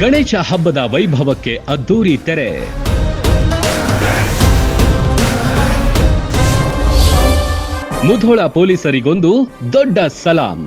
ಗಣೇಶ ಹಬ್ಬದ ವೈಭವಕ್ಕೆ ಅದ್ದೂರಿ ತೆರೆ. ಮುಧೋಳ ಪೊಲೀಸರಿಗೊಂದು ದೊಡ್ಡ ಸಲಾಂ.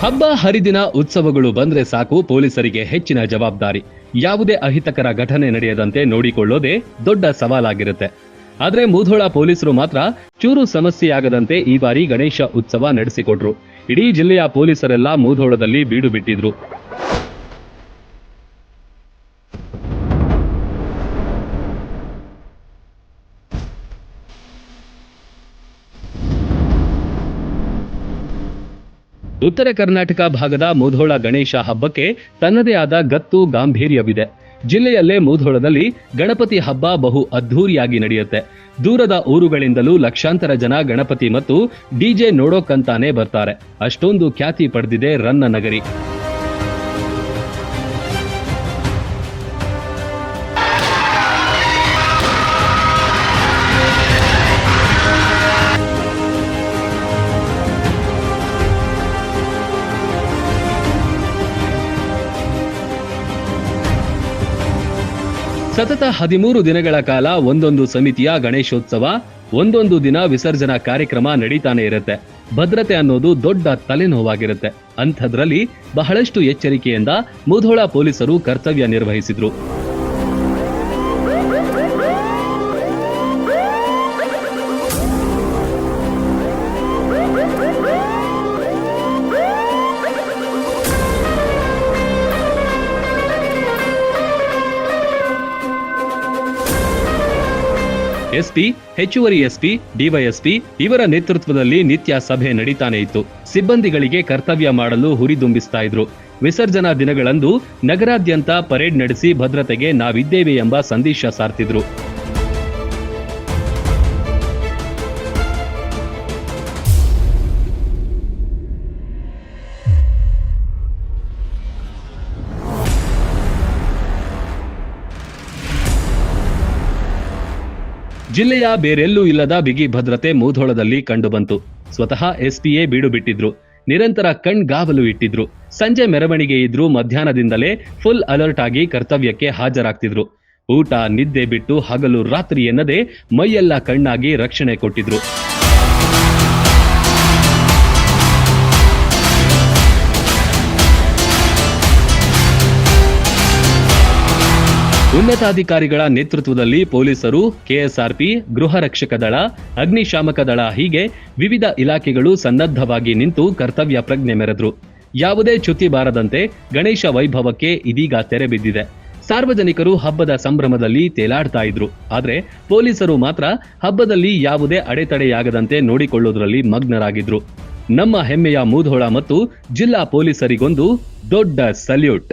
ಹಬ್ಬ ಹರಿದಿನ ಉತ್ಸವಗಳು ಬಂದ್ರೆ ಸಾಕು ಪೊಲೀಸರಿಗೆ ಹೆಚ್ಚಿನ ಜವಾಬ್ದಾರಿ. ಯಾವುದೇ ಅಹಿತಕರ ಘಟನೆ ನಡೆಯದಂತೆ ನೋಡಿಕೊಳ್ಳೋದೇ ದೊಡ್ಡ ಸವಾಲಾಗಿರುತ್ತೆ. ಆದ್ರೆ ಮುಧೋಳ ಪೊಲೀಸರು ಮಾತ್ರ ಚೂರು ಸಮಸ್ಯೆಯಾಗದಂತೆ ಈ ಬಾರಿ ಗಣೇಶ ಉತ್ಸವ ನಡೆಸಿಕೊಟ್ರು. ಇಡೀ ಜಿಲ್ಲೆಯ ಪೊಲೀಸರೆಲ್ಲ ಮೂಧೋಳದಲ್ಲಿ ಬೀಡು ಬಿಟ್ಟಿದ್ರು. ಉತ್ತರ ಕರ್ನಾಟಕ ಭಾಗದ ಮುಧೋಳ ಗಣೇಶ ಹಬ್ಬಕ್ಕೆ ತನ್ನದೇ ಆದ ಗತ್ತು, ಗಾಂಭೀರ್ಯವಿದೆ. ಜಿಲ್ಲೆಯಲ್ಲೇ ಮೂಧೋಳದಲ್ಲಿ ಗಣಪತಿ ಹಬ್ಬ ಬಹು ಅದ್ಧೂರಿಯಾಗಿ ನಡೆಯುತ್ತೆ. ದೂರದ ಊರುಗಳಿಂದಲೂ ಲಕ್ಷಾಂತರ ಜನ ಗಣಪತಿ ಮತ್ತು ಡಿಜೆ ನೋಡೋಕ್ಕಂತಾನೆ ಬರ್ತಾರೆ. ಅಷ್ಟೊಂದು ಖ್ಯಾತಿ ಪಡೆದಿದೆ ರನ್ನ ನಗರಿ. ಸತತ ಹದಿಮೂರು ದಿನಗಳ ಕಾಲ ಒಂದೊಂದು ಸಮಿತಿಯ ಗಣೇಶೋತ್ಸವ, ಒಂದೊಂದು ದಿನ ವಿಸರ್ಜನಾ ಕಾರ್ಯಕ್ರಮ ನಡೀತಾನೆ ಇರುತ್ತೆ. ಭದ್ರತೆ ಅನ್ನೋದು ದೊಡ್ಡ ತಲೆನೋವಾಗಿರುತ್ತೆ. ಅಂಥದ್ರಲ್ಲಿ ಬಹಳಷ್ಟು ಎಚ್ಚರಿಕೆಯಿಂದ ಮುಧೋಳ ಪೊಲೀಸರು ಕರ್ತವ್ಯ ನಿರ್ವಹಿಸಿದ್ರು. ಎಸ್ಪಿ, ಹೆಚ್ಚುವರಿ ಎಸ್ಪಿ, ಡಿವೈಎಸ್ಪಿ ಇವರ ನೇತೃತ್ವದಲ್ಲಿ ನಿತ್ಯ ಸಭೆ ನಡೀತಾನೆ ಇತ್ತು. ಸಿಬ್ಬಂದಿಗಳಿಗೆ ಕರ್ತವ್ಯ ಮಾಡಲು ಹುರಿದುಂಬಿಸ್ತಾ ಇದ್ರು. ವಿಸರ್ಜನಾ ದಿನಗಳಂದು ನಗರಾದ್ಯಂತ ಪರೇಡ್ ನಡೆಸಿ ಭದ್ರತೆಗೆ ನಾವಿದ್ದೇವೆ ಎಂಬ ಸಂದೇಶ ಸಾರ್ತಿದ್ರು. ಜಿಲ್ಲೆಯ ಬೇರೆಲ್ಲೂ ಇಲ್ಲದ ಬಿಗಿ ಭದ್ರತೆ ಮೂಧೋಳದಲ್ಲಿ ಕಂಡುಬಂತು. ಸ್ವತಃ ಎಸ್ಪಿಯೇ ಬೀಡು ಬಿಟ್ಟಿದ್ರು. ನಿರಂತರ ಕಣ್ಗಾವಲು ಇಟ್ಟಿದ್ರು. ಸಂಜೆ ಮೆರವಣಿಗೆ ಇದ್ರು ಮಧ್ಯಾಹ್ನದಿಂದಲೇ ಫುಲ್ ಅಲರ್ಟ್ ಆಗಿ ಕರ್ತವ್ಯಕ್ಕೆ ಹಾಜರಾಗ್ತಿದ್ರು. ಊಟ, ನಿದ್ದೆ ಬಿಟ್ಟು ಹಗಲು ರಾತ್ರಿ ಎನ್ನದೆ ಮೈಯೆಲ್ಲ ಕಣ್ಣಾಗಿ ರಕ್ಷಣೆ ಕೊಟ್ಟಿದ್ರು. ಉನ್ನತಾಧಿಕಾರಿಗಳ ನೇತೃತ್ವದಲ್ಲಿ ಪೊಲೀಸರು, ಕೆಎಸ್ಆರ್ಪಿ, ಗೃಹ ರಕ್ಷಕ ದಳ, ಅಗ್ನಿಶಾಮಕ ದಳ ಹೀಗೆ ವಿವಿಧ ಇಲಾಖೆಗಳು ಸನ್ನದ್ಧವಾಗಿ ನಿಂತು ಕರ್ತವ್ಯ ಪ್ರಜ್ಞೆ ಮೆರೆದ್ರು. ಯಾವುದೇ ಚ್ಯುತಿ ಬಾರದಂತೆ ಗಣೇಶ ವೈಭವಕ್ಕೆ ಇದೀಗ ತೆರೆ ಬಿದ್ದಿದೆ. ಸಾರ್ವಜನಿಕರು ಹಬ್ಬದ ಸಂಭ್ರಮದಲ್ಲಿ ತೇಲಾಡ್ತಾ ಇದ್ರು. ಆದರೆ ಪೊಲೀಸರು ಮಾತ್ರ ಹಬ್ಬದಲ್ಲಿ ಯಾವುದೇ ಅಡೆತಡೆಯಾಗದಂತೆ ನೋಡಿಕೊಳ್ಳುವುದರಲ್ಲಿ ಮಗ್ನರಾಗಿದ್ರು. ನಮ್ಮ ಹೆಮ್ಮೆಯ ಮೂಧೋಳ ಮತ್ತು ಜಿಲ್ಲಾ ಪೊಲೀಸರಿಗೊಂದು ದೊಡ್ಡ ಸಲ್ಯೂಟ್.